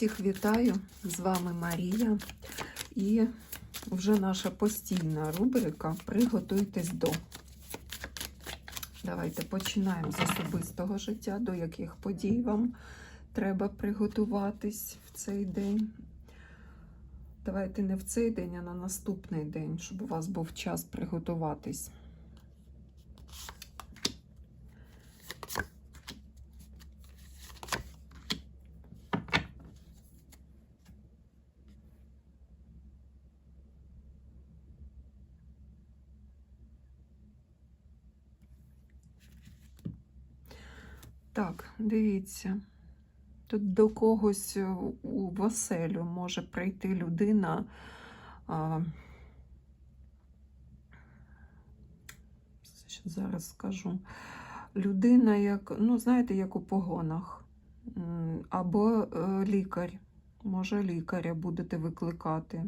Всіх вітаю! З вами Марія. І вже наша постійна рубрика Приготуйтесь до. Давайте починаємо з особистого життя, до яких подій вам треба приготуватись в цей день. Давайте не в цей день, а на наступний день, щоб у вас був час приготуватись. Так, дивіться. Тут до когось у Василю може прийти людина. А, зараз скажу. Людина, як, ну, знаєте, як у погонах. Або е, лікар. Може, лікаря будете викликати.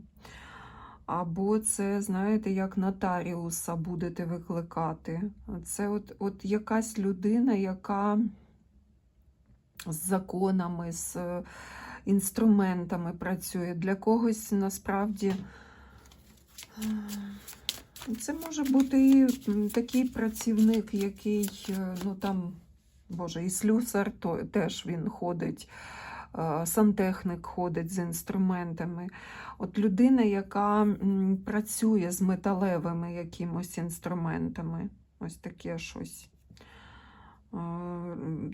Або це, знаєте, як нотаріуса будете викликати. Це от, от якась людина, яка з законами, з інструментами працює. Для когось насправді це може бути і такий працівник, який, ну там, Боже, і слюсар то, теж він ходить, сантехнік ходить з інструментами. От людина, яка працює з металевими якимось інструментами, ось таке щось.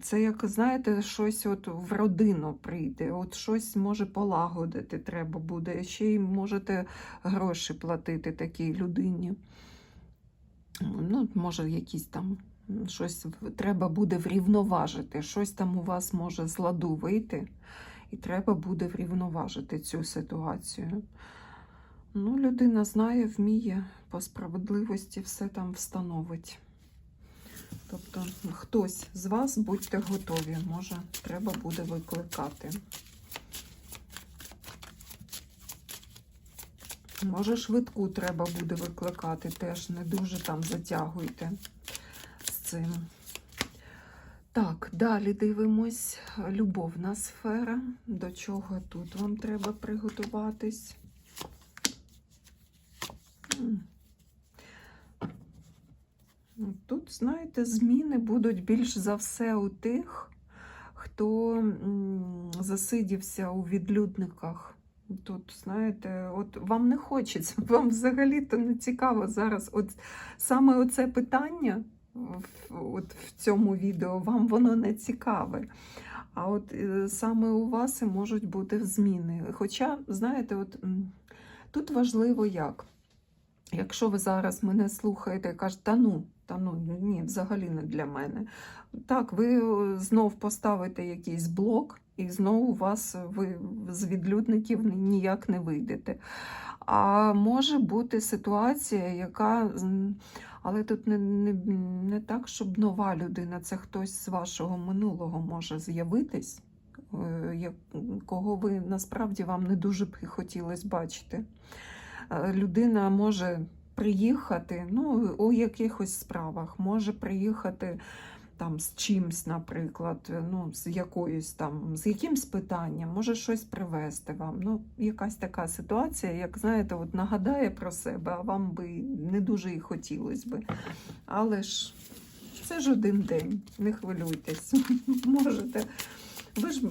Це, як, знаєте, щось от в родину прийде, от щось може полагодити треба буде. Ще й можете гроші платити такій людині. Ну, Може, якісь там щось треба буде врівноважити, щось там у вас може з ладу вийти, і треба буде врівноважити цю ситуацію. Ну, Людина знає, вміє по справедливості все там встановить. Тобто хтось з вас будьте готові, може, треба буде викликати. Може, швидку треба буде викликати, теж не дуже там затягуйте з цим. Так, далі дивимось. Любовна сфера. До чого тут вам треба приготуватись? Тут, знаєте, зміни будуть більш за все у тих, хто засидівся у відлюдниках. Тут, знаєте, от вам не хочеться, вам взагалі-то не цікаво зараз. От Саме оце питання от в цьому відео, вам воно не цікаве. А от е, саме у вас і можуть бути зміни. Хоча, знаєте, от тут важливо як. Якщо ви зараз мене слухаєте і кажете, та ну, та ну ні, взагалі не для мене. Так, ви знов поставите якийсь блок, і знову вас ви з відлюдників ніяк не вийдете. А може бути ситуація, яка. Але тут не, не, не так, щоб нова людина, це хтось з вашого минулого може з'явитись, е, кого ви насправді вам не дуже б хотілося бачити. Е, людина може приїхати ну, у якихось справах, може приїхати там з чимсь, наприклад, ну, з якоюсь там, з якимсь питанням, може щось привезти вам. Ну, Якась така ситуація, як знаєте, от нагадає про себе, а вам би не дуже і хотілося би. Але ж це ж один день, не хвилюйтесь, можете. Ви ж,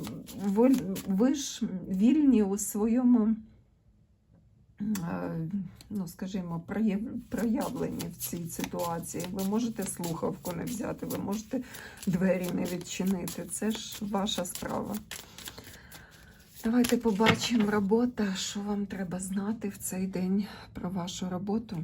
ви, ви ж вільні у своєму ну, скажімо, проявлені в цій ситуації. Ви можете слухавку не взяти, ви можете двері не відчинити. Це ж ваша справа. Давайте побачимо робота, що вам треба знати в цей день про вашу роботу.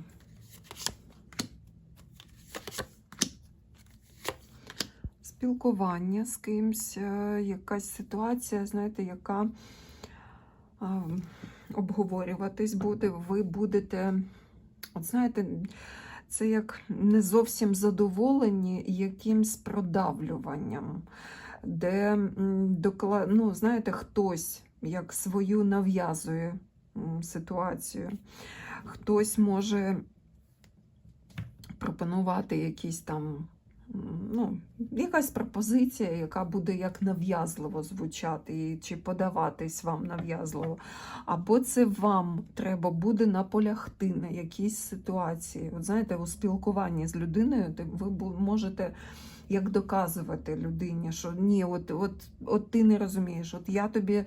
Спілкування з кимсь, е, якась ситуація, знаєте, яка обговорюватись буде, ви будете, от знаєте, це як не зовсім задоволені якимсь продавлюванням, де, ну, знаєте, хтось як свою нав'язує ситуацію, хтось може пропонувати якісь там ну, якась пропозиція, яка буде як нав'язливо звучати, чи подаватись вам нав'язливо. Або це вам треба буде наполягти на якійсь ситуації. От знаєте, у спілкуванні з людиною ви можете як доказувати людині, що ні, от, от, от ти не розумієш, от я тобі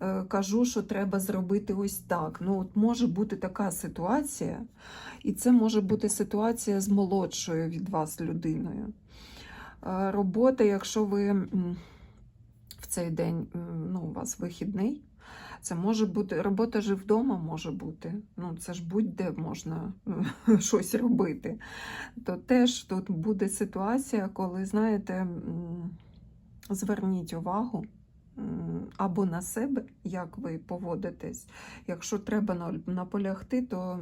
е, кажу, що треба зробити ось так. Ну, от може бути така ситуація, і це може бути ситуація з молодшою від вас людиною. Е, Робота, якщо ви в цей день ну, у вас вихідний, це може бути робота ж вдома може бути. Ну, це ж будь-де можна щось робити. То теж тут буде ситуація, коли, знаєте, зверніть увагу або на себе, як ви поводитесь. Якщо треба наполягти, то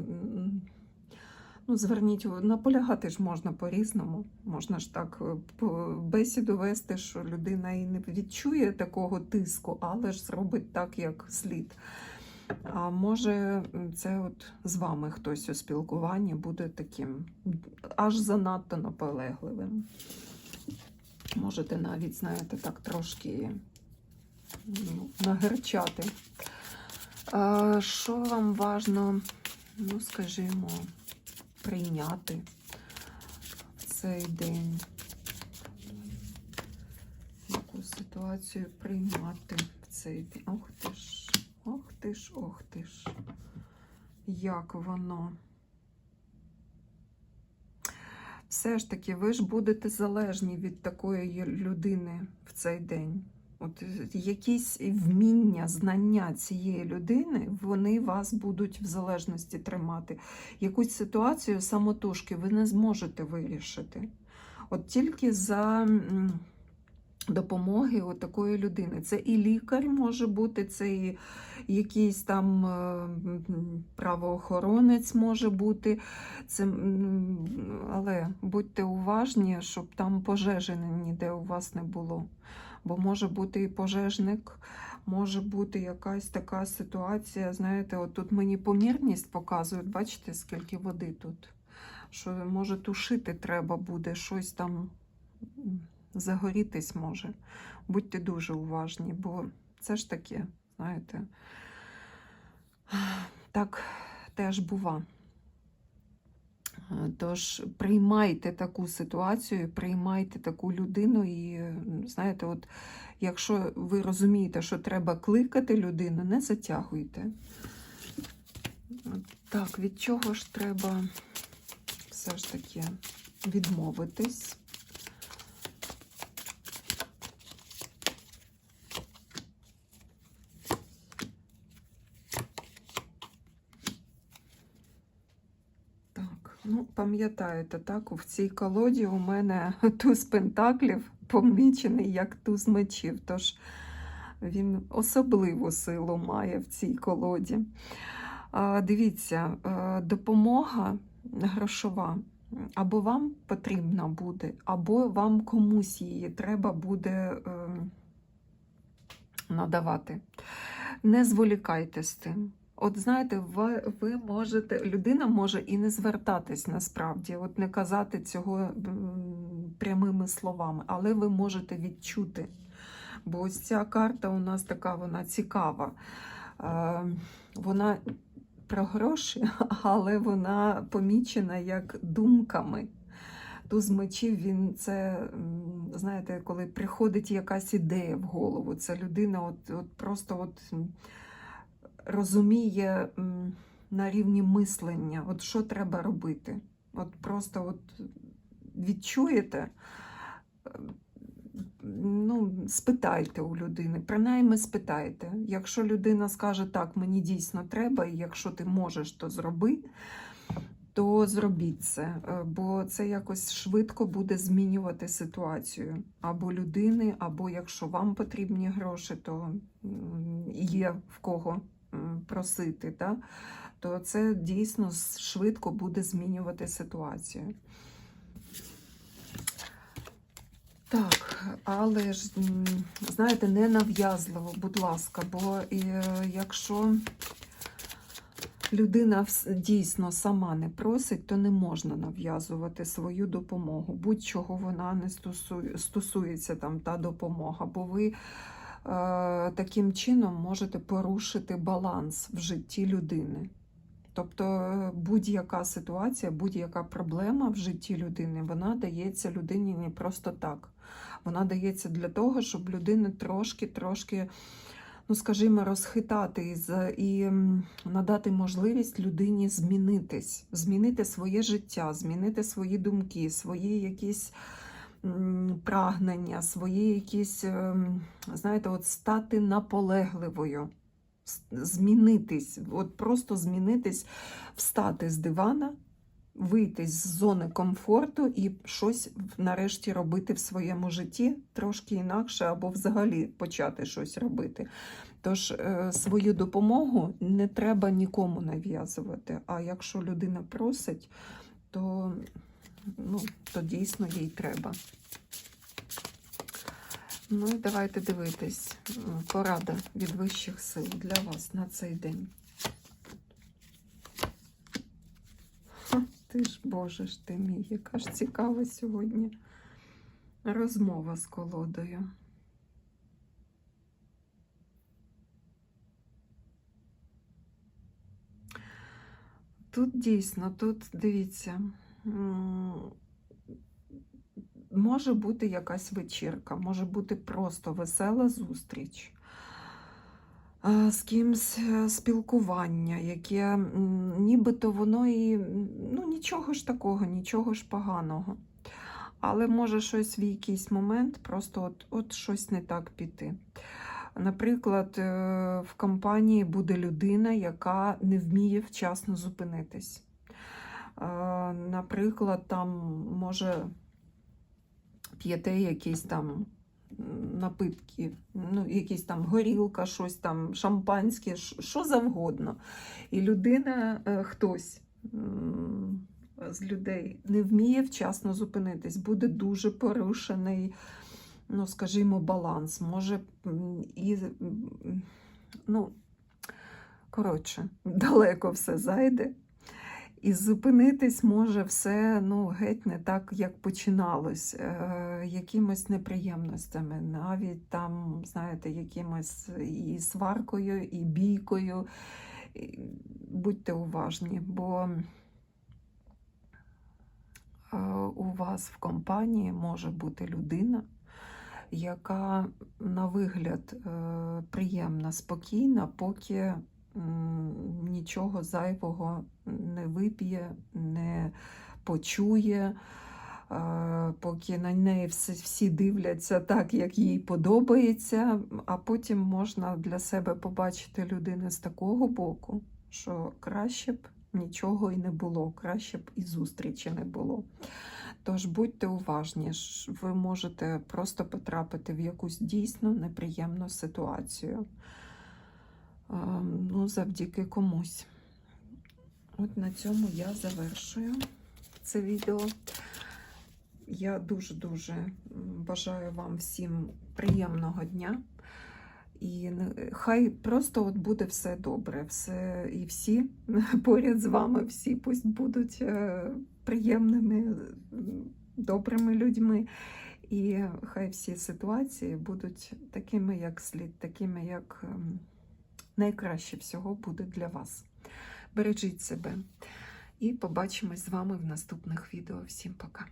ну, зверніть наполягати ж можна по-різному. Можна ж так е, бесіду вести, що людина і не відчує такого тиску, але ж зробить так, як слід. А може, це от з вами хтось у спілкуванні буде таким аж занадто наполегливим. Можете навіть, знаєте, так трошки ну, нагерчати. А, що вам важно, ну, скажімо, прийняти в цей день? Яку ситуацію приймати в цей день? Ох ти ж, ох ти ж, ох ти ж. Як воно? Все ж таки, ви ж будете залежні від такої людини в цей день. От якісь вміння, знання цієї людини, вони вас будуть в залежності тримати. Якусь ситуацію самотужки ви не зможете вирішити. От тільки за допомоги от такої людини. Це і лікар може бути, це і якийсь там е, правоохоронець може бути. Це, але будьте уважні, щоб там пожежі ніде у вас не було. Бо може бути і пожежник, може бути якась така ситуація. Знаєте, от тут мені помірність показують, бачите, скільки води тут. Що може тушити треба буде, щось там загорітись може. Будьте дуже уважні, бо це ж таке, знаєте, так теж бува. Е, Тож приймайте таку ситуацію, приймайте таку людину, і знаєте, от якщо ви розумієте, що треба кликати людину, не затягуйте. Так, від чого ж треба все ж таки відмовитись? Так, ну пам'ятаєте, так, в цій колоді у мене туз пентаклів помічений як туз мечів, тож він особливу силу має в цій колоді. Дивіться, е, допомога грошова або вам потрібна буде, або вам комусь її треба буде е, надавати. Не зволікайте з тим. От знаєте, ви, ви можете, людина може і не звертатись насправді, от не казати цього прямими словами, але ви можете відчути. Бо ось ця карта у нас така вона цікава. Е, Вона про гроші, але вона помічена як думками. Туз мечів він це, знаєте, коли приходить якась ідея в голову, це людина от, от просто от розуміє на рівні мислення, от що треба робити. От просто от відчуєте, ну, спитайте у людини, принаймні спитайте. Якщо людина скаже, так, мені дійсно треба, і якщо ти можеш, то зроби, то зробіть це, е, бо це якось швидко буде змінювати ситуацію або людини, або якщо вам потрібні гроші, то є в кого просити, та? то це дійсно швидко буде змінювати ситуацію. Так, але ж, знаєте, не нав'язливо, будь ласка, бо е, якщо людина дійсно сама не просить, то не можна нав'язувати свою допомогу. Будь-чого вона не стосує, стосується там та допомога, бо ви таким чином можете порушити баланс в житті людини. Тобто е, будь-яка ситуація, будь-яка проблема в житті людини, вона дається людині не просто так. Вона дається для того, щоб людина трошки-трошки, ну скажімо, розхитати і, надати можливість людині змінитись, змінити своє життя, змінити свої думки, свої якісь прагнення, свої якісь, ем, знаєте, от стати наполегливою, змінитись, от просто змінитись, встати з дивана, вийти з зони комфорту і щось нарешті робити в своєму житті трошки інакше, або взагалі почати щось робити. Тож е, свою допомогу не треба нікому нав'язувати. А якщо людина просить, то, ну, то дійсно їй треба. Ну і давайте дивитись. Порада від вищих сил для вас на цей день. Ха, ти ж, Боже ж ти мій, яка ж цікава сьогодні розмова з колодою. Тут дійсно, тут дивіться, може бути якась вечірка, може бути просто весела зустріч, з кимсь е, спілкування, яке нібито воно і ну, нічого ж такого, нічого ж поганого. Але може щось в якийсь момент просто от, от щось не так піти. Наприклад, е, в компанії буде людина, яка не вміє вчасно зупинитись. Наприклад, там може п'єте якісь там напитки, ну, якісь там горілка, щось там, шампанське, що завгодно. І людина, е, хтось з людей не вміє вчасно зупинитись, буде дуже порушений, ну, скажімо, баланс. Може і, ну, коротше, далеко все зайде. І зупинитись може все ну, геть не так, як починалось, е, якимось неприємностями, навіть там, знаєте, якимось і сваркою, і бійкою. Будьте уважні, бо е, у вас в компанії може бути людина, яка на вигляд е, приємна, спокійна, поки нічого зайвого не вип'є, не почує, е, поки на неї всі, дивляться так, як їй подобається, а потім можна для себе побачити людину з такого боку, що краще б нічого і не було, краще б і зустрічі не було. Тож будьте уважні, ви можете просто потрапити в якусь дійсно неприємну ситуацію. Ну, завдяки комусь. От на цьому я завершую це відео. Я дуже-дуже бажаю вам всім приємного дня. І хай просто от буде все добре. Все, і всі поряд з вами, всі пусть будуть е, приємними, добрими людьми. І хай всі ситуації будуть такими, як слід, такими, як найкраще всього буде для вас. Бережіть себе і побачимось з вами в наступних відео. Всім пока!